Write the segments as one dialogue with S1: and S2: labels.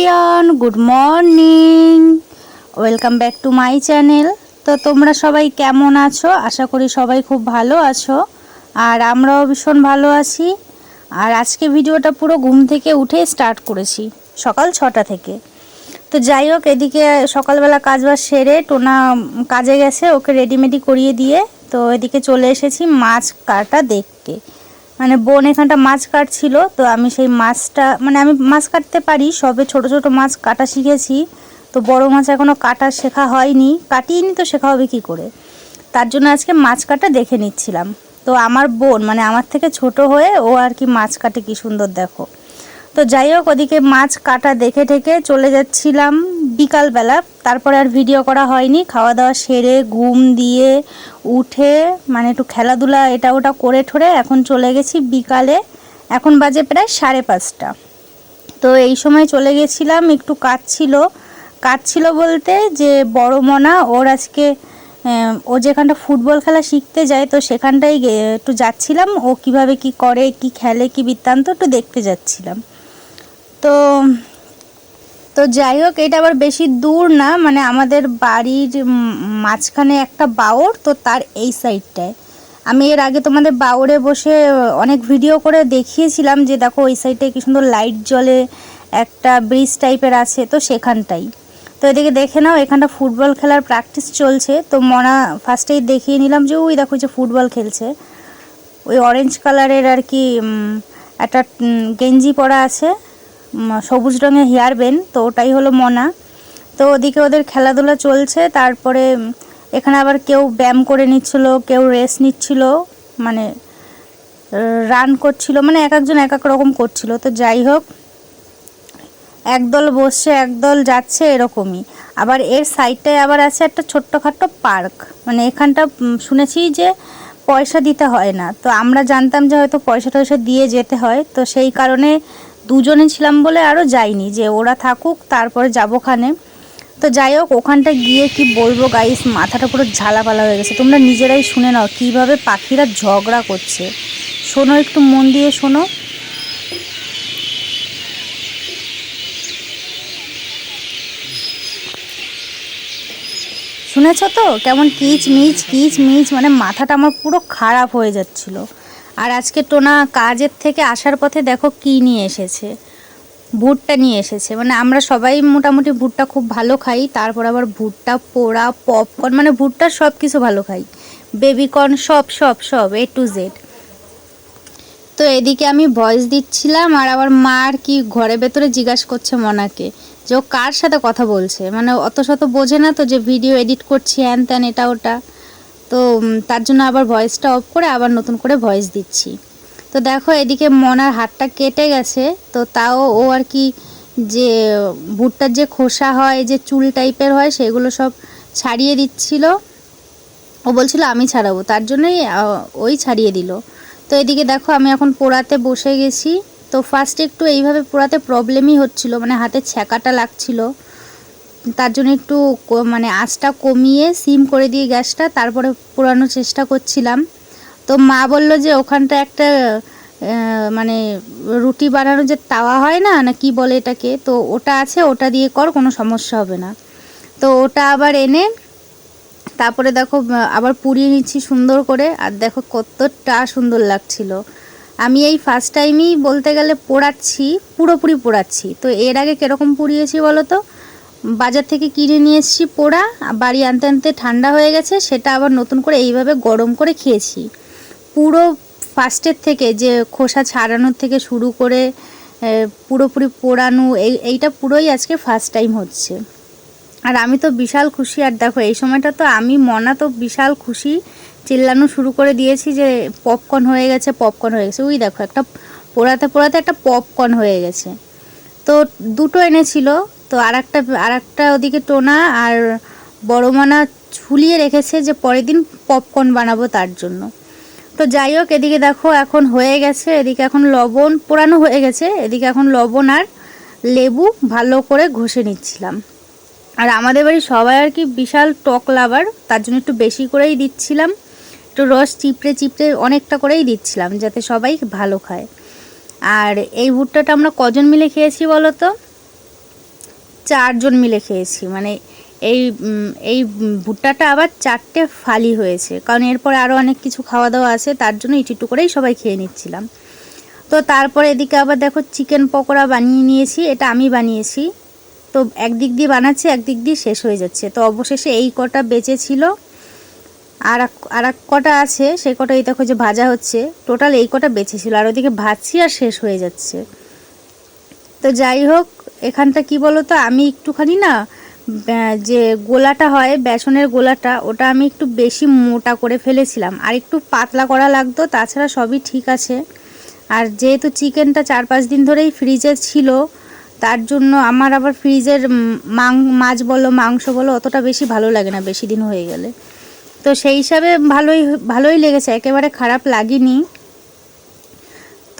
S1: Everyone good morning welcome back to my channel তো তোমরা সবাই কেমন আছো? আশা করি সবাই খুব ভালো আছো। আর আমরাও ভীষণ ভালো আছি। আর আজকে ভিডিওটা পুরো ঘুম থেকে উঠে স্টার্ট করেছি, সকাল ছটা থেকে। তো যাই হোক, এদিকে সকালবেলা কাজ বাজ সেরে টোনা কাজে গেছে, ওকে রেডিমেডি করিয়ে দিয়ে, তো এদিকে চলে এসেছি মাছ কাটা দেখতে। মানে বোন এখানটা মাছ কাটছিল, তো আমি সেই মাছটা মানে আমি মাছ কাটতে পারি, সবে ছোট ছোট মাছ কাটা শিখেছি, তো বড় মাছ এখনও কাটা শেখা হয়নি কাটিয়ে তো শেখা হবে কি করে? তার জন্য আজকে মাছ কাটা দেখে নিচ্ছিলাম। তো আমার বোন মানে আমার থেকে ছোট হয়ে ও আর কি মাছ কাটে কি সুন্দর দেখো। তো যাই হোক, ওদিকে মাছ কাটা দেখে ঠেকে চলে যাচ্ছিলাম বিকালবেলা। তারপরে আর ভিডিও করা হয়নি। খাওয়া দাওয়া সেরে, ঘুম দিয়ে উঠে মানে একটু খেলাধুলা এটা ওটা করে ঠরে এখন চলে গেছি বিকালে। এখন বাজে প্রায় সাড়ে পাঁচটা। তো এই সময় চলে গেছিলাম, একটু কাজ ছিল। কাজ ছিল বলতে যে বড় মনা, ওর আজকে ও যেখানটা ফুটবল খেলা শিখতে যায়, তো সেখানটাই একটু যাচ্ছিলাম। ও কীভাবে কি করে, কি খেলে, কি বৃত্তান্ত একটু দেখতে যাচ্ছিলাম। তো তো যাই হোক, এটা আবার বেশি দূর না মানে আমাদের বাড়ির মাঝখানে একটা বাউর তো তার এই সাইডটায়। আমি এর আগে তোমাদের বাওরে বসে অনেক ভিডিও করে দেখিয়েছিলাম যে, দেখো, ওই সাইডে কি সুন্দর লাইট জ্বলে, একটা ব্রিজ টাইপের আছে, তো সেখানটাই। তো এদিকে দেখে নাও, এখানটা ফুটবল খেলার প্র্যাকটিস চলছে। তো মনা ফার্স্টেই দেখিয়ে নিলাম যে, ওই দেখো যে ফুটবল খেলছে। ওই অরেঞ্জ কালারের আর কি একটা গেঞ্জি পরা আছে। সবুজ রঙের হেয়ার বেন তো ওটাই হলো মনা। তো ওদিকে ওদের খেলাধুলা চলছে, তারপরে এখানে আবার কেউ ব্যায়াম করে নিচ্ছিল, কেউ রেস্ট নিচ্ছিল মানে রান করছিল মানে এক একজন এক এক রকম করছিল। তো যাই হোক, একদল বসছে, একদল যাচ্ছে এরকমই। আবার এর সাইডটায় আবার আছে একটা ছোট্টখাট্ট পার্ক মানে এখানটা শুনেছি যে পয়সা দিতে হয় না। তো আমরা জানতাম যে হয়তো পয়সা টয়সা দিয়ে যেতে হয়। তো সেই কারণে দুজনে ছিলাম বলে আরও যাইনি যে ওরা থাকুক, তারপরে যাব খানে তো যাই হোক ওখানটা গিয়ে কি বলব গাইস মাথাটা পুরো ঝালাপালা হয়ে গেছে। তোমরা নিজেরাই শুনে নাও কীভাবে পাখিরা ঝগড়া করছে। শোনো একটু মন দিয়ে শোনো। শুনেছ তো? কেমন কিচ মিচ কিচ মিচ মানে মাথাটা আমার পুরো খারাপ হয়ে যাচ্ছিল। আর আজকে টোনা কাজের থেকে আসার পথে দেখো কি নিয়ে এসেছে। ভুট্টা নিয়ে এসেছে। মানে আমরা সবাই মোটামুটি ভুট্টা খুব ভালো খাই, তারপর আবার ভুট্টা, পোড়া পপকর্ন মানে ভুট্টা সব কিছু ভালো খাই। বেবিকর্ন সব সব সব এ টু জেড তো এদিকে আমি ভয়েস দিচ্ছিলাম আর আবার মা আর কি ঘরে ভেতরে জিজ্ঞাসা করছে মনাকে যে ও কার সাথে কথা বলছে? মানে অত শত বোঝে না তো যে ভিডিও এডিট করছি হ্যান ত্যান এটা, ওটা। তো তার জন্য আবার ভয়েসটা অফ করে আবার নতুন করে ভয়েস দিচ্ছি। তো দেখো, এদিকে মনার হাতটা কেটে গেছে, তো তাও ও আর কি যে ভুট্টার যে খোসা হয়, যে চুল টাইপের হয়, সেগুলো সব ছাড়িয়ে দিচ্ছিল। ও বলছিল, আমি ছাড়াবো। তার জন্যই ওই ছাড়িয়ে দিল। তো এদিকে দেখো, আমি এখন পোড়াতে বসে গেছি। তো ফার্স্ট একটু এইভাবে পোড়াতে প্রবলেমই হচ্ছিল মানে হাতে ছ্যাঁকাটা লাগছিল। তার জন্য একটু মানে আঁচটা কমিয়ে সিম করে দিয়ে গ্যাসটা তারপরে পোড়ানোর চেষ্টা করছিলাম। তো মা বলল যে ওখানটা একটা মানে রুটি বানানোর যে তাওয়া হয় না না কি বলে এটাকে, তো ওটা আছে, ওটা দিয়ে কর, কোনো সমস্যা হবে না। তো ওটা আবার এনে তারপরে দেখো আবার পুড়িয়ে নিচ্ছি সুন্দর করে, আর দেখো কতটা সুন্দর লাগছিল। আমি এই ফার্স্ট টাইমই বলতে গেলে পোড়াচ্ছি, পুরোপুরি পোড়াচ্ছি। তো এর আগে কীরকম পুড়িয়েছি বলো তো? বাজার থেকে কিনে নিয়ে এসেছি পোড়া বাড়ি আনতে আনতে ঠান্ডা হয়ে গেছে, সেটা আবার নতুন করে এইভাবে গরম করে খেয়েছি। পুরো ফার্স্টের থেকে যে খোসা ছাড়ানোর থেকে শুরু করে পুরোপুরি পোড়ানো, এই, এইটা পুরোই আজকে ফার্স্ট টাইম হচ্ছে। আর আমি তো বিশাল খুশি, আর দেখো এই সময়টা তো আমি, মনা তো বিশাল খুশি, চিল্লানো শুরু করে দিয়েছি যে পপকর্ন হয়ে গেছে পপকর্ন হয়ে গেছে। ওই দেখো একটা পোড়াতে পোড়াতে একটা পপকর্ন হয়ে গেছে। তো দুটো এনেছিল তো আর একটা আর একটা ওদিকে টোনা আর বড় মানা ঝুলিয়ে রেখেছে যে পরের দিন পপকর্ন বানাবো তার জন্য। তো যাই হোক, এদিকে দেখো এখন হয়ে গেছে, এদিকে এখন লবণ, পোড়ানো হয়ে গেছে, এদিকে এখন লবণ আর লেবু ভালো করে ঘষে নিচ্ছিলাম। আর আমাদের বাড়ি সবাই আর কি বিশাল টক লাভার, তার জন্য একটু বেশি করেই দিচ্ছিলাম, একটু রস চিপড়ে চিপড়ে অনেকটা করেই দিচ্ছিলাম, যাতে সবাই ভালো খায়। আর এই ভুট্টাটা আমরা কজন মিলে খেয়েছি বলো তো? চারজন মিলে খেয়েছি। মানে এই এই ভুট্টাটা আবার চারটে ফালি হয়েছে। কারণ এরপরে আরও অনেক কিছু খাওয়া দাওয়া আছে, তার জন্য একটু একটু করেই সবাই খেয়ে নিচ্ছিলাম। তো তারপরে এদিকে আবার দেখো চিকেন পকোড়া বানিয়ে নিয়েছি, এটা আমি বানিয়েছি। তো একদিক দিয়ে বানাচ্ছি, একদিক দিয়ে শেষ হয়ে যাচ্ছে। তো অবশেষে এই কটা বেঁচে ছিল আর এক- আর কটা আছে সেই কটা এই দেখো যে ভাজা হচ্ছে। টোটাল এই কটা বেঁচে ছিল আর ওদিকে ভাজছি আর শেষ হয়ে যাচ্ছে। তো যাই হোক এখানটা কি বলো তো আমি একটুখানি না যে গোলাটা হয়, বেসনের গোলাটা, ওটা আমি একটু বেশি মোটা করে ফেলেছিলাম। আর একটু পাতলা করা লাগতো, তাছাড়া সবই ঠিক আছে। আর যেহেতু চিকেনটা চার পাঁচ দিন ধরেই ফ্রিজে ছিল, তার জন্য আমার আবার ফ্রিজের মাং, মাছ বলো, মাংস বলো, অতটা বেশি ভালো লাগে না বেশি দিন হয়ে গেলে। তো সেই হিসাবে ভালোই ভালোই লেগেছে। একেবারে খারাপ লাগেনি।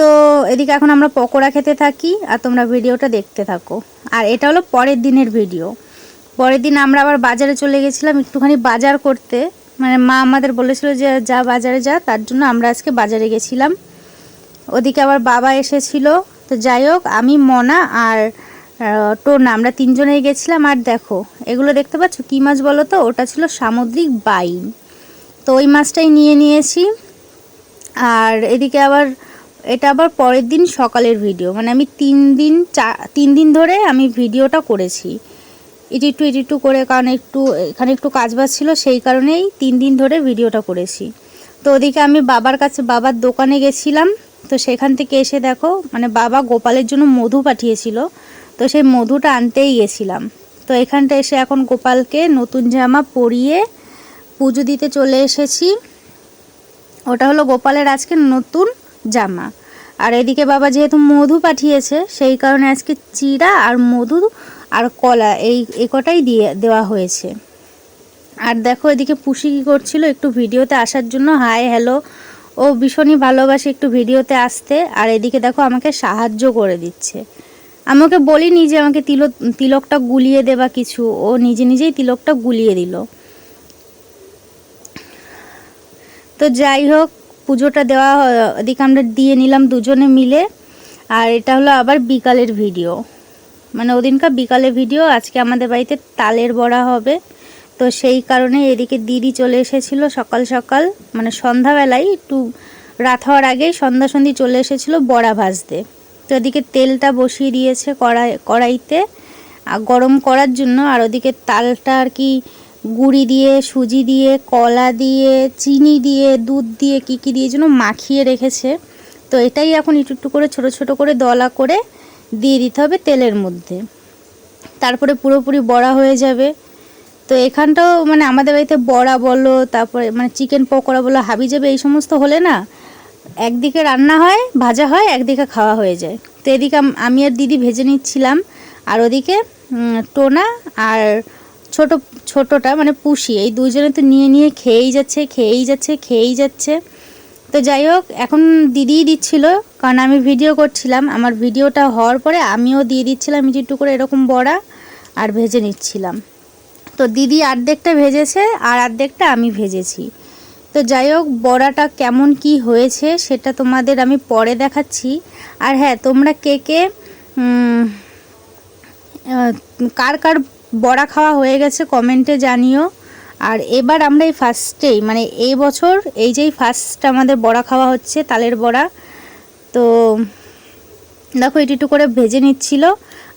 S1: তো এদিকে এখন আমরা পকোড়া খেতে থাকি আর তোমরা ভিডিওটা দেখতে থাকো। আর এটা হলো পরের দিনের ভিডিও। পরের দিন আমরা আবার বাজারে চলে গেছিলাম একটুখানি বাজার করতে। মানে মা আমাদের বলেছিল যে যা বাজারে যা, তার জন্য আমরা আজকে বাজারে গেছিলাম। ওদিকে আবার বাবা এসেছিল। তো যাই হোক, আমি, মনা আর টোনা, আমরা তিনজনেই গেছিলাম। আর দেখো, এগুলো দেখতে পাচ্ছ? কী মাছ বলো তো? ওটা ছিল সামুদ্রিক বাইন। তো ওই মাছটাই নিয়ে নিয়েছি। আর এদিকে আবার এটা আবার পরের দিন সকালের ভিডিও মানে আমি তিন দিন চা, তিন দিন ধরে আমি ভিডিওটা করেছি। এটি একটু এটি একটু করে কারণ একটু, এখানে একটু কাজ বাজ ছিল, সেই কারণেই তিন দিন ধরে ভিডিওটা করেছি। তো ওদিকে আমি বাবার কাছে, বাবার দোকানে গেছিলাম, তো সেখান থেকে এসে দেখো মানে বাবা গোপালের জন্য মধু পাঠিয়েছিল, তো সেই মধুটা আনতেই গেছিলাম। তো এখানটা এসে এখন গোপালকে নতুন জামা পরিয়ে পুজো দিতে চলে এসেছি। ওটা হলো গোপালের আজকে নতুন জামা। আর এদিকে বাবা যেহেতু মধু পাঠিয়েছে, সেই কারণে আজকে চিড়া আর মধু আর কলা এই এ কটাই দিয়ে দেওয়া হয়েছে। আর দেখো এদিকে পুষি কী করছিল, একটু ভিডিওতে আসার জন্য হাই, হ্যালো। ও ভীষণই ভালোবাসে একটু ভিডিওতে আসতে, আর এদিকে দেখো আমাকে সাহায্য করে দিচ্ছে। আমাকে বলিনি যে আমাকে তিলক তিলকটা গুলিয়ে দেবা কিছু, ও নিজে নিজেই তিলকটা গুলিয়ে দিল। তো যাই হোক পুজোটা দেওয়া ওদিকে আমরা দিয়ে নিলাম দুজনে মিলে। আর এটা হলো আবার বিকালের ভিডিও। মানে ওদিনকার বিকালের ভিডিও, আজকে আমাদের বাড়িতে তালের বড়া হবে। তো সেই কারণে এদিকে দিদি চলে এসেছিল সকাল সকাল। মানে সন্ধ্যাবেলায় একটু রাত হওয়ার আগেই সন্ধ্যা সন্ধি চলে এসেছিল বড়া ভাজতে। তো এদিকে তেলটা বসিয়ে দিয়েছে কড়াই, কড়াইতে। আর গরম করার জন্য আর ওদিকে তালটা আর কি গুড়ি দিয়ে, সুজি দিয়ে, কলা দিয়ে, চিনি দিয়ে, দুধ দিয়ে কী কী দিয়ে যেন মাখিয়ে রেখেছে। তো এটাই এখন একটু একটু করে, ছোট ছোট করে, দলা করে দিয়ে দিতে হবে তেলের মধ্যে। তারপরে পুরোপুরি বড়া হয়ে যাবে। তো এখানটাও মানে আমাদের বাড়িতে বড়া বলো, তারপরে মানে চিকেন পকোড়া বলো, হাবি যাবে, এই সমস্ত হলে না একদিকে রান্না হয়, ভাজা হয়, একদিকে খাওয়া হয়ে যায়। তো এদিকে আমি আর দিদি ভেজে নিচ্ছিলাম। আর ওদিকে টোনা আর ছোট, ছোটটা মানে পুষি, এই দুজনে তো নিয়ে নিয়ে খেয়েই যাচ্ছে খেয়েই যাচ্ছে খেয়েই যাচ্ছে। তো যাই হোক, এখন দিদিই দিচ্ছিল, কারণ আমি ভিডিও করছিলাম। আমার ভিডিওটা হওয়ার পরে আমিও দিয়ে দিচ্ছিলাম একটু করে এরকম বড়া, আর ভেজে নিচ্ছিলাম। তো দিদি অর্ধেকটা ভেজেছে, আর অর্ধেকটা আমি ভেজেছি। তো যাই হোক, বড়াটা কেমন কি হয়েছে সেটা তোমাদের আমি পরে দেখাচ্ছি। আর হ্যাঁ তোমরা কে কে কার কার বড়া খাওয়া হয়ে গেছে, কমেন্টে জানিও। আর এবার আমরা এই ফার্স্টেই মানে এই বছর এই যেই ফার্স্ট আমাদের বড়া খাওয়া হচ্ছে, তালের বড়া, তো দেখো এটি একটু করে ভেজে নিচ্ছিল।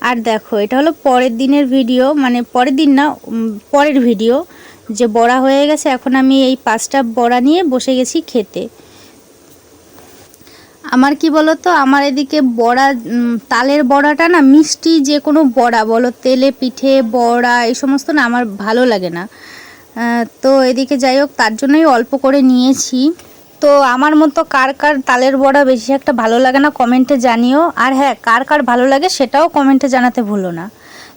S1: আর দেখো, এটা হলো পরের দিনের ভিডিও মানে পরের দিন না পরের ভিডিও, যে বড়া হয়ে গেছে, এখন আমি এই পাঁচটা বড়া নিয়ে বসে গেছি খেতে। আমার কি বলো তো আমার এদিকে বড়া তালের বড়াটা না মিষ্টি যে কোনো বড়া বলো, তেলে পিঠে, বড়া এই সমস্ত না আমার ভালো লাগে না। তো এদিকে যাই হোক, তার জন্যই অল্প করে নিয়েছি। তো আমার মতো কার কার তালের বড়া বেশি একটা ভালো লাগে না কমেন্টে জানিও। আর হ্যাঁ কার কার ভালো লাগে সেটাও কমেন্টে জানাতে ভুলো না।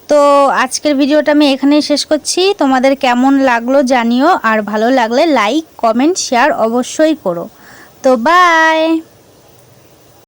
S1: তো আজকের ভিডিওটা আমি এখানেই শেষ করছি। তোমাদের কেমন লাগল জানিও। আর ভালো লাগলে লাইক, কমেন্ট, শেয়ার অবশ্যই করো। তো বাই!